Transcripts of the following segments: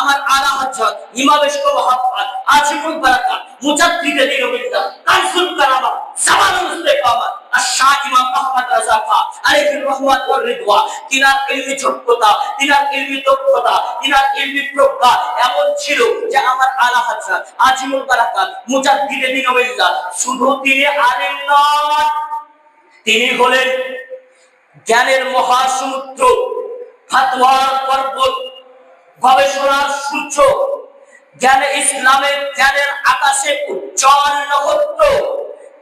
আমার আলা হযরত ইমাম ইশক মুহাম্মদ আজিমুল বারাকাত মুজাদ্দিদ দিনবিল্লাহ কানসুল কারামা জামানুল ইস্তেকামা আশা ইমাম আহমদ রাজা খা আলাইহির রহমাত ওয়ার রিদওয়ান তিনার ইলমি যোগ্যতা, তিনার ইলমি দক্ষতা, তিনার ইলমি প্রজ্ঞা এমন ছিল যে আমার আলা হযরত আজিমুল বারাকাত মুজাদ্দিদ দিনবিল্লাহ শুধু তিনি আলেম নন তিনি হলেন জ্ঞানের মহাসমুদ্র ফাতোয়ার পর্বত গবেষণার সূর্য জ্ঞানে ইসলামের জ্ঞানের আকাশে উজ্জ্বল নক্ষত্র।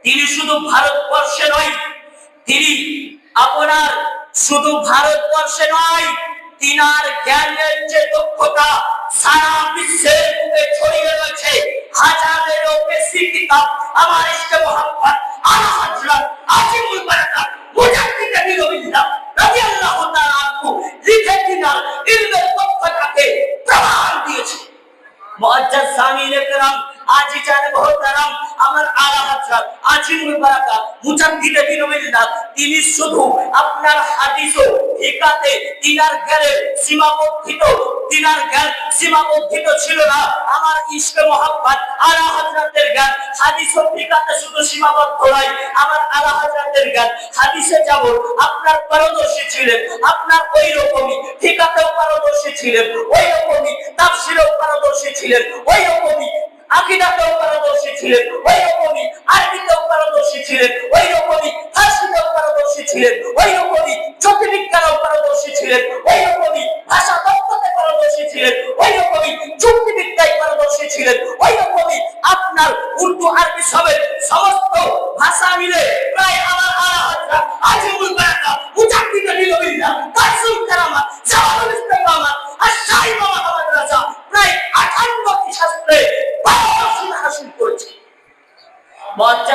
তিনি শুধু ভারতবর্ষে নয়, তিনি আপনার শুধু ভারতবর্ষে নয়, তিনার জ্ঞানের যে দক্ষতা সারা বিশ্বের বুকে ছড়িয়ে রয়েছে। হাজারেরও বেশি কিতাব আমার ইশকে মোহাম্মদ আলা হযরত আজিমুল তিনি শুধু আপনার হাদিস ও ফিকাতে তিনার জ্ঞানে সীমাবদ্ধিত, তিনার জ্ঞান সীমাবদ্ধিত ছিল না। আমার ইশকে মোহাম্মদ আলা হযরতের জ্ঞান হাদিস ও শুধু সীমাবদ্ধ নয়। আমার আলা হযরতের জ্ঞান হাদিসে যেমন আপনার পারদর্শী ছিলেন, আপনার ওই রকমই ফিকাতেও পারদর্শী ছিলেন ওই রকমই তাফসীরেও পারদর্শী ছিলেন ওই রকমই আকিদাতেও পারদর্শী ছিলেন ওই রকমই আরবিতেও পারদর্শী ছিলেন ওই রকমই ফার্সিতেও পারদর্শী ছিলেন ওই রকমই জ্যোতির্বিজ্ঞানেও পারদর্শী ছিলেন ওই রকমই ভাষা তত্ত্বতে পারদর্শী ছিলেন ওই রকমই যুক্তিবিদ্যায় পারদর্শী ছিলেন ওই রকমই আপনার উর্দু আরবি সবের সমস্ত ভাষা মিলে প্রায় আমার আলা হাজরা আজিমুল বারাকা মুজাদ্দিদ লিলবিল্লাহ তাসুল কারামা জাওয়ালুল ইস্তেকামা আর শাহী মামা আহমদ রাজা প্রায় 58টি শাস্ত্রে পারদর্শী হাসিল করেছে মুআজ্জাজ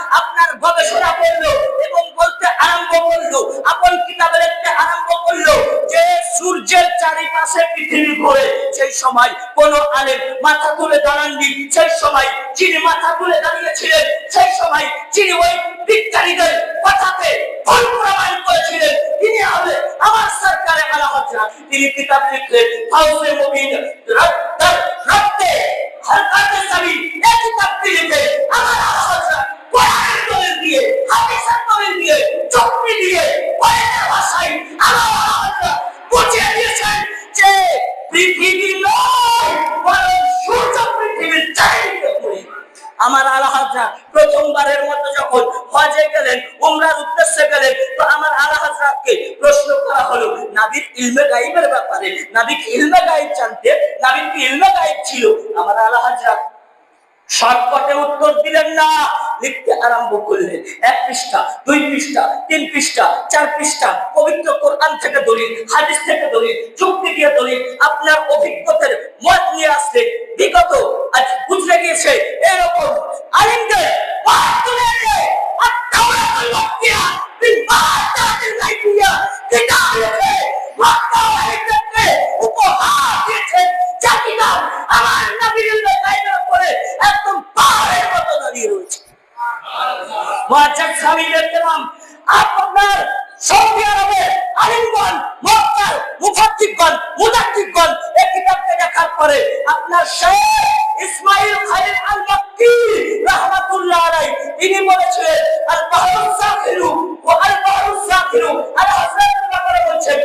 আপনার গবেষণা করল এবং বলতে আরম্ভ করল, আপন কিতাবে লিখতে আরম্ভ করল যে সূর্যের চারিপাশে পৃথিবী ঘোরে, সেই সময় কোন আলেম মাথা তুলে দাঁড়াননি, সেই সময় যিনি মাথা তুলে দাঁড়িয়েছিলেন, সেই সময় যিনি ওই বিজ্ঞানীদের কথাকে ভুল প্রমাণ করেছিলেন, তিনি হবে আমার সরকারে আলা হজরা তিনি কিতাব লিখলেন, হাউসে মুবিন রক্ত রক্তে হরকাতে পৃথিবী সূর্য পৃথিবীর প্রথমবারের মতো যখন হজে গেলেন, উমরার উদ্দেশ্যে গেলেন, তো আমার আলা হাজরাতকে প্রশ্ন করা হলো, নাবির ইলমে গাইবের ব্যাপারে নাবিক ইলমে গাইব জানতেন নাবিক ইলমে গাইব ছিল? আমার আলা হাজরাত শর্টকটে উত্তর দিলেন না। লিখতে আরম্ভ করলেন। এক পৃষ্ঠা, দুই পৃষ্ঠা, তিন পৃষ্ঠা, চার পৃষ্ঠা, পবিত্র কোরআন থেকে দলিল, হাদিস থেকে দলিল, যুক্তি দিয়ে দলিল, আপনার অভিজ্ঞতার মত নিয়ে আসলেন বিগত আজ বুঝলে গিয়েছে এরকম আলিমদের পাঠ তুলে এনে আর তাওরাতুল মুক্তিয়া বিল বাতাতিল গাইবিয়া কিতাব লিখে মক্কা ওয়াহিদকে উপহার দিয়েছেন যা কিতাব আমার নবীর গাইবের উপরে একদম পাহাড়ের মতো দাঁড়িয়ে রয়েছে কেরাম, আপনার ইসমাইল খালিল আল মাক্কি রাহমাতুল্লাহ আলাইহি, তিনি বলেছিলেন আল বাহরুস সাকিরু ওয়া আল বাহরুস সাকিরু আল হযরতের ব্যাপারে বলছেন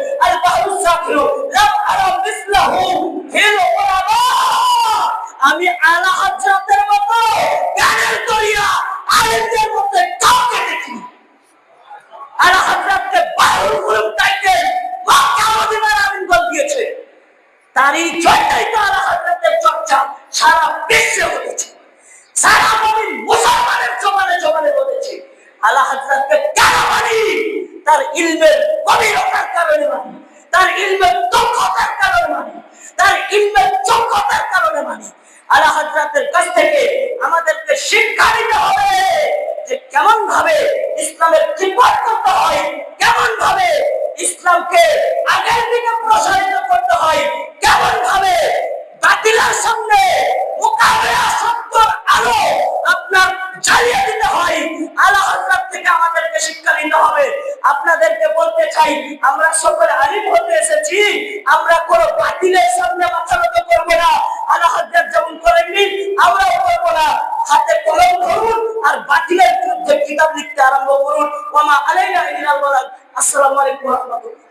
তার ইলমের গভীরতার কারণে মানি, তার মানি থেকে আমাদেরকে শিক্ষা দিতে হবে যে কেমন ভাবে ইসলামের খিদমত করতে হয় কেমন ভাবে ইসলামকে আগের দিকে প্রসারিত করতে হয় কেমন ভাবে বাতিলের সামনে মোকাবেলা সত্যর আলো জ্বালিয়ে দিতে হয়। আল্লাহ হযরত থেকে আমাদেরকে শিক্ষা নিতে হবে। আপনাদেরকে বলতে চাই, আমরা সকলে আলিম হতে এসেছি। আমরা কোন বাতিলের সামনে মাথা নত করব না। আল্লাহ হযরত যেমন করেননি, আমরাও করব না। হাতে কলম ধরুন আর বাতিলের বিরুদ্ধে কিতাব লিখতে আরম্ভ করুন। ওমা আলাইনা ইল্লাল বালাগ। আসসালামু আলাইকুম রাহমাতুল্লাহ।